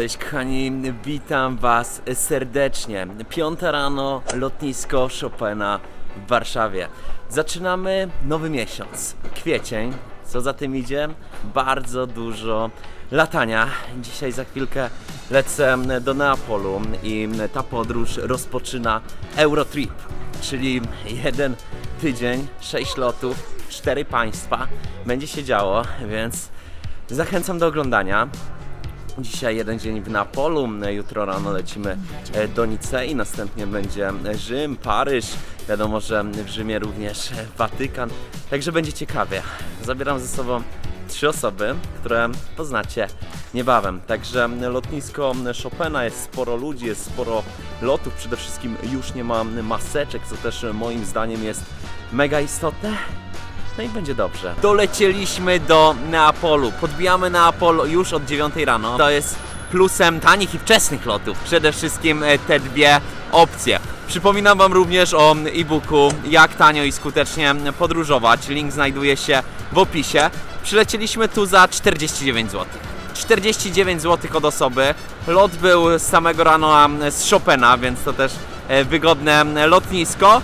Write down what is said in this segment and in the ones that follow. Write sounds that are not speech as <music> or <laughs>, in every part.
Cześć kochani, witam was serdecznie. Piąta rano, lotnisko Chopina w Warszawie. Zaczynamy nowy miesiąc, kwiecień. Co za tym idzie? Bardzo dużo latania. Dzisiaj za chwilkę lecę do Neapolu i ta podróż rozpoczyna Eurotrip, czyli jeden tydzień, sześć lotów, cztery państwa. Będzie się działo, więc zachęcam do oglądania. Dzisiaj jeden dzień w Neapolu, jutro rano lecimy e, do Nicei, następnie będzie Rzym, Paryż, wiadomo, że w Rzymie również Watykan, także będzie ciekawie. Zabieram ze sobą trzy osoby, które poznacie niebawem. Także lotnisko Chopina jest sporo ludzi, jest sporo lotów, przede wszystkim już nie ma maseczek, co też moim zdaniem jest mega istotne. No i będzie dobrze. Dolecieliśmy do Neapolu. Podbijamy Neapol już od 9 rano. To jest plusem tanich i wczesnych lotów. Przede wszystkim e, te dwie opcje. Przypominam Wam również o e-booku Jak tanio i skutecznie podróżować. Link znajduje się w opisie. Przylecieliśmy tu za 49 zł. 49 zł od osoby. Lot był z samego rana z Chopina, więc to też e, wygodne lotnisko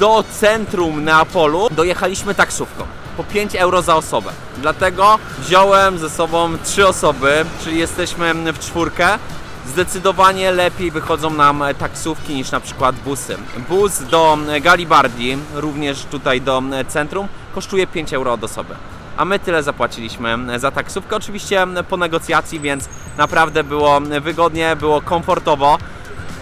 do centrum Neapolu dojechaliśmy taksówką. Po 5 euro za osobę. Dlatego wziąłem ze sobą trzy osoby, czyli jesteśmy w czwórkę. Zdecydowanie lepiej wychodzą nam taksówki niż na przykład busy. Bus do Galibardi, również tutaj do centrum, kosztuje 5 euro od osoby. A my tyle zapłaciliśmy za taksówkę, oczywiście po negocjacji, więc naprawdę było wygodnie, było komfortowo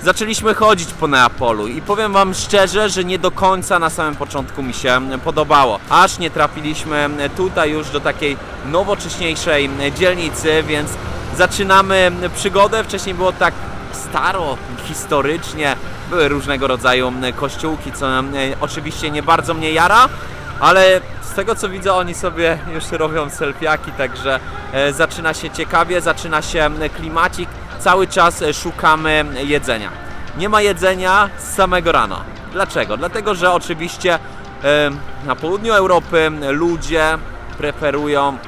zaczęliśmy chodzić po Neapolu i powiem Wam szczerze, że nie do końca na samym początku mi się podobało. Aż nie trafiliśmy tutaj już do takiej nowocześniejszej dzielnicy, więc zaczynamy przygodę. Wcześniej było tak staro, historycznie, były różnego rodzaju kościółki, co e, oczywiście nie bardzo mnie jara, ale z tego co widzę, oni sobie już robią selfiaki, także e, zaczyna się ciekawie, zaczyna się klimacik. Cały czas e, szukamy jedzenia. Nie ma jedzenia z samego rana. Dlaczego? Dlatego, że oczywiście na południu Europy ludzie preferują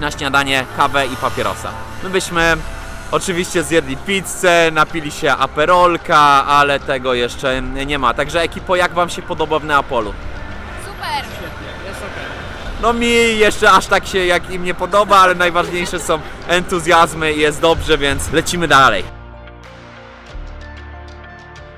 na śniadanie kawę i papierosa. My byśmy oczywiście zjedli pizzę, napili się aperolka, ale tego jeszcze nie ma. Także ekipo, jak Wam się podoba w Neapolu? Super! No mi jeszcze aż tak się jak im nie podoba, ale najważniejsze są entuzjazmy i jest dobrze, więc lecimy dalej.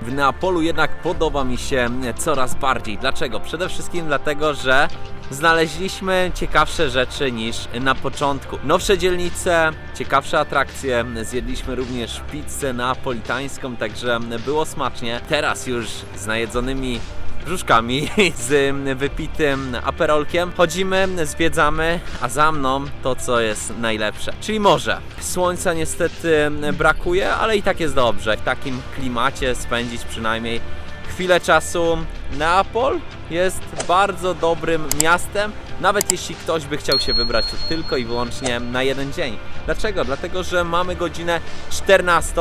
W Neapolu jednak podoba mi się coraz bardziej. Dlaczego? Przede wszystkim dlatego, że znaleźliśmy ciekawsze rzeczy niż na początku. Nowsze dzielnice, ciekawsze atrakcje. Zjedliśmy również pizzę neapolitańską, także było smacznie. Teraz już z najedzonymi brzuszkami <laughs> z wypitym aperolkiem. Chodzimy, zwiedzamy, a za mną to, co jest najlepsze. Czyli morze. Słońca niestety brakuje, ale i tak jest dobrze. W takim klimacie spędzić przynajmniej chwilę czasu. Neapol jest bardzo dobrym miastem, nawet jeśli ktoś by chciał się wybrać tu tylko i wyłącznie na jeden dzień. Dlaczego? Dlatego, że mamy godzinę 14,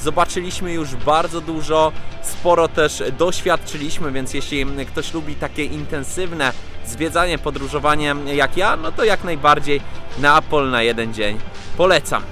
zobaczyliśmy już bardzo dużo, sporo też doświadczyliśmy, więc jeśli ktoś lubi takie intensywne zwiedzanie, podróżowanie jak ja, no to jak najbardziej Neapol na jeden dzień polecam.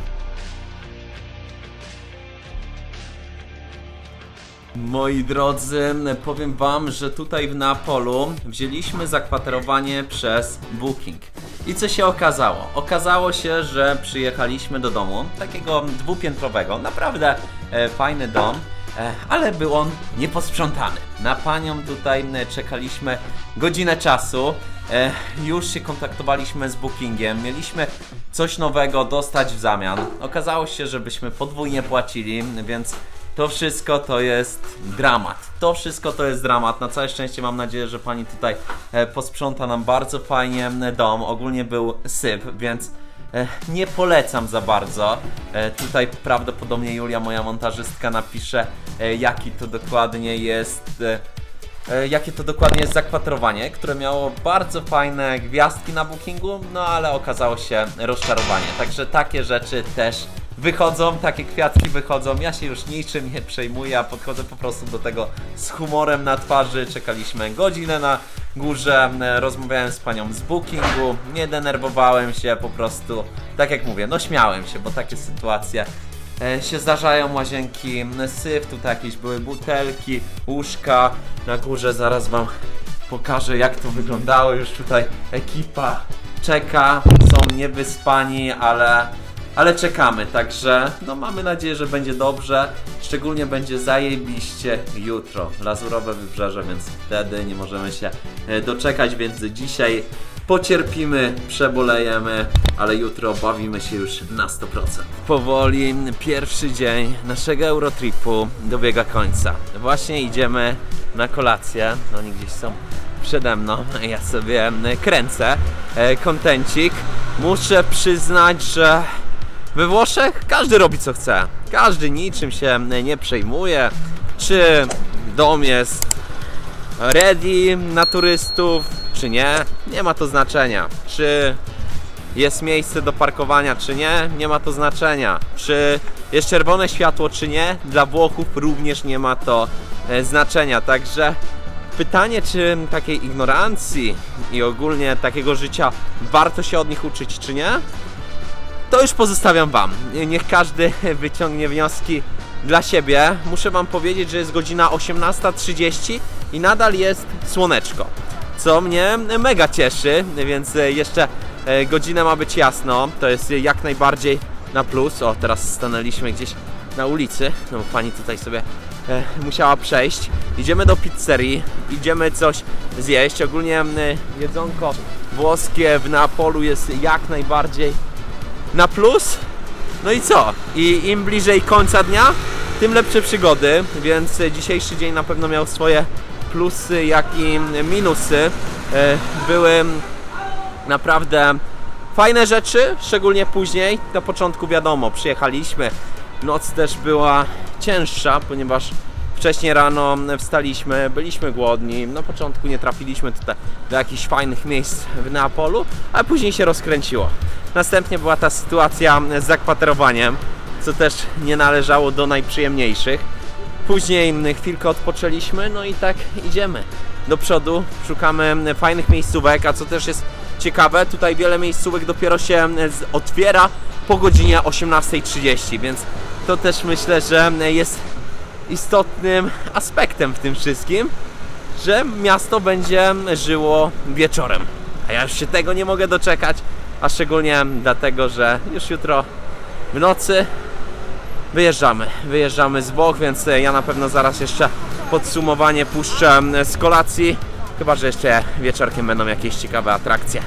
Moi drodzy, powiem Wam, że tutaj w Neapolu wzięliśmy zakwaterowanie przez Booking. I co się okazało? Okazało się, że przyjechaliśmy do domu, takiego dwupiętrowego, naprawdę e, fajny dom, e, ale był on nieposprzątany. Na panią tutaj e, czekaliśmy godzinę czasu. E, już się kontaktowaliśmy z Bookingiem, mieliśmy coś nowego dostać w zamian. Okazało się, że byśmy podwójnie płacili, więc to wszystko to jest dramat. To wszystko to jest dramat. Na całe szczęście mam nadzieję, że pani tutaj e, posprząta nam bardzo fajnie dom. Ogólnie był syp, więc e, nie polecam za bardzo. E, tutaj prawdopodobnie Julia, moja montażystka, napisze jaki to dokładnie jest. Jakie to dokładnie jest zakwaterowanie, które miało bardzo fajne gwiazdki na bookingu, no ale okazało się rozczarowanie. Także takie rzeczy też wychodzą, takie kwiatki wychodzą. Ja się już niczym nie przejmuję, a podchodzę po prostu do tego z humorem na twarzy. Czekaliśmy godzinę na górze, e, rozmawiałem z panią z bookingu, nie denerwowałem się, po prostu, tak jak mówię, no śmiałem się, bo takie sytuacje e, się zdarzają, łazienki, m, syf, tutaj jakieś były butelki, łóżka, na górze zaraz wam pokażę jak to wyglądało, już tutaj ekipa czeka, są niewyspani, ale ale czekamy, także no mamy nadzieję, że będzie dobrze. Szczególnie będzie zajebiście jutro. Lazurowe wybrzeże, więc wtedy nie możemy się e, doczekać, więc dzisiaj pocierpimy, przebolejemy, ale jutro bawimy się już na 100%. Powoli pierwszy dzień naszego Eurotripu dobiega końca. Właśnie idziemy na kolację. No oni gdzieś są przede mną. Ja sobie kręcę e, kontencik. Muszę przyznać, że we Włoszech każdy robi co chce. Każdy niczym się nie przejmuje. Czy dom jest ready na turystów, czy nie, nie ma to znaczenia. Czy jest miejsce do parkowania, czy nie, nie ma to znaczenia. Czy jest czerwone światło, czy nie, dla Włochów również nie ma to e, znaczenia. Także pytanie, czy takiej ignorancji i ogólnie takiego życia warto się od nich uczyć, czy nie, to już pozostawiam Wam. Niech każdy <laughs> wyciągnie wnioski dla siebie. Muszę Wam powiedzieć, że jest godzina 18.30 i nadal jest słoneczko, co mnie mega cieszy, więc jeszcze e, godzinę ma być jasno. To jest jak najbardziej na plus. O, teraz stanęliśmy gdzieś na ulicy, no bo pani tutaj sobie e, musiała przejść. Idziemy do pizzerii, idziemy coś zjeść. Ogólnie e, jedzonko włoskie w Neapolu jest jak najbardziej na plus. No i co? I im bliżej końca dnia, tym lepsze przygody, więc dzisiejszy dzień na pewno miał swoje plusy, jak i minusy. E, Były naprawdę fajne rzeczy, szczególnie później. Na początku wiadomo, przyjechaliśmy. Noc też była cięższa, ponieważ wcześniej rano wstaliśmy, byliśmy głodni. Na początku nie trafiliśmy tutaj do jakichś fajnych miejsc w Neapolu, ale później się rozkręciło. Następnie była ta sytuacja z zakwaterowaniem, co też nie należało do najprzyjemniejszych. Później chwilkę odpoczęliśmy, no i tak idziemy do przodu. Szukamy fajnych miejscówek, a co też jest ciekawe, tutaj wiele miejscówek dopiero się z- otwiera po godzinie 18.30, więc to też myślę, że jest istotnym aspektem w tym wszystkim, że miasto będzie żyło wieczorem. A ja już się tego nie mogę doczekać, a szczególnie dlatego, że już jutro w nocy wyjeżdżamy. Wyjeżdżamy z Włoch, więc ja na pewno zaraz jeszcze podsumowanie puszczę z kolacji. Chyba, że jeszcze wieczorkiem będą jakieś ciekawe atrakcje.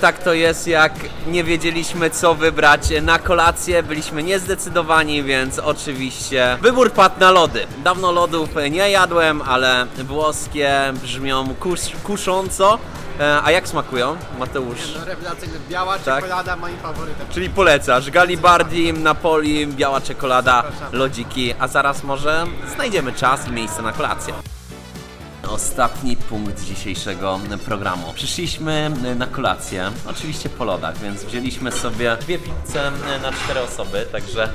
Tak to jest, jak nie wiedzieliśmy co wybrać na kolację, byliśmy niezdecydowani, więc oczywiście wybór padł na lody. Dawno lodów nie jadłem, ale włoskie brzmią kus kusząco. E, A jak smakują, Mateusz? No, rewelacyjny. Biała Tak. czekolada moim faworytem. Czyli polecasz Galibardi, Napoli, biała czekolada, Zapraszam. lodziki, a zaraz może znajdziemy czas i miejsce na kolację. Ostatni punkt dzisiejszego programu. Przyszliśmy na kolację, oczywiście po lodach, więc wzięliśmy sobie dwie pizze na cztery osoby, także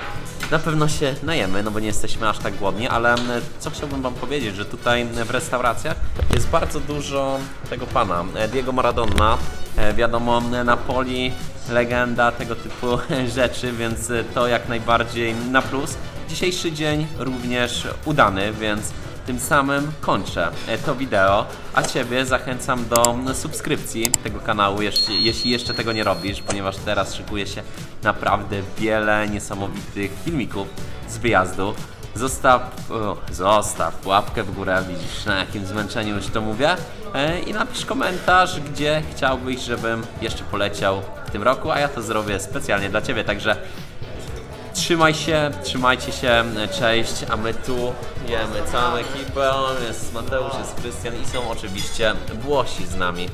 na pewno się najemy, no bo nie jesteśmy aż tak głodni, ale co chciałbym Wam powiedzieć, że tutaj w restauracjach jest bardzo dużo tego pana, Diego Maradona, E, wiadomo, Napoli, legenda, tego typu <laughs> rzeczy, więc to jak najbardziej na plus. Dzisiejszy dzień również udany, więc tym samym kończę to wideo, a Ciebie zachęcam do subskrypcji tego kanału, jeśli, jeszcze tego nie robisz, ponieważ teraz szykuje się naprawdę wiele niesamowitych filmików z wyjazdu. Zostaw, zostaw łapkę w górę, widzisz na jakim zmęczeniu już to mówię e, i napisz komentarz, gdzie chciałbyś, żebym jeszcze poleciał w tym roku, a ja to zrobię specjalnie dla Ciebie, także trzymaj się, trzymajcie się, cześć, a my tu jemy całą ekipę, jest Mateusz, jest Krystian i są oczywiście Włosi z nami.